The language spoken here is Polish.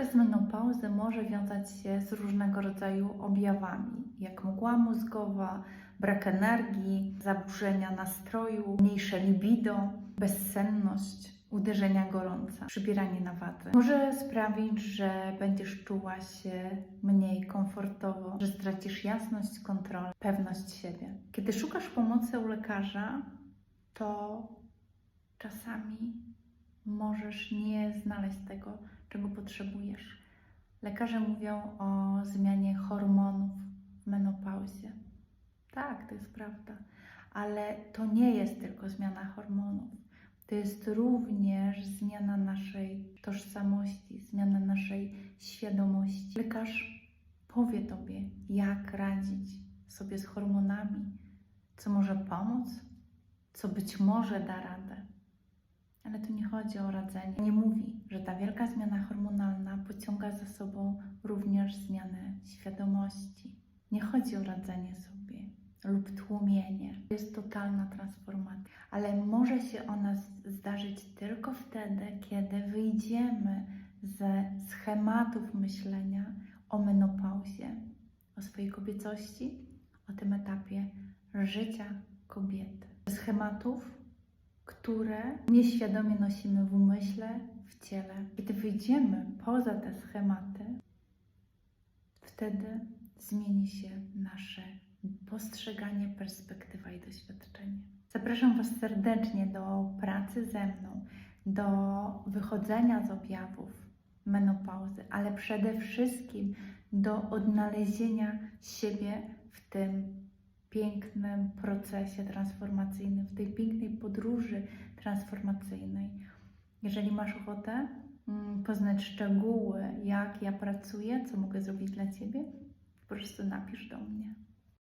Okres menopauzy może wiązać się z różnego rodzaju objawami, jak mgła mózgowa, brak energii, zaburzenia nastroju, mniejsze libido, bezsenność, uderzenia gorąca, przybieranie na wadze. Może sprawić, że będziesz czuła się mniej komfortowo, że stracisz jasność, kontrolę, pewność siebie. Kiedy szukasz pomocy u lekarza, to czasami możesz nie znaleźć tego, czego potrzebujesz. Lekarze mówią o zmianie hormonów w menopauzie. Tak, to jest prawda, ale to nie jest tylko zmiana hormonów. To jest również zmiana naszej tożsamości, zmiana naszej świadomości. Lekarz powie Tobie, jak radzić sobie z hormonami, co może pomóc, co być może da radę. Ale tu nie chodzi o radzenie. Nie mówi, że ta wielka zmiana hormonalna pociąga za sobą również zmianę świadomości. Nie chodzi o radzenie sobie lub tłumienie. Jest totalna transformacja, ale może się ona zdarzyć tylko wtedy, kiedy wyjdziemy ze schematów myślenia o menopauzie, o swojej kobiecości, o tym etapie życia kobiety. Schematów, które nieświadomie nosimy w umyśle, w ciele. Kiedy wyjdziemy poza te schematy, wtedy zmieni się nasze postrzeganie, perspektywa i doświadczenie. Zapraszam Was serdecznie do pracy ze mną, do wychodzenia z objawów menopauzy, ale przede wszystkim do odnalezienia siebie w tym pięknym procesie transformacyjnym, w tej pięknej podróży transformacyjnej. Jeżeli masz ochotę mm, poznać szczegóły, jak ja pracuję, co mogę zrobić dla Ciebie, po prostu napisz do mnie.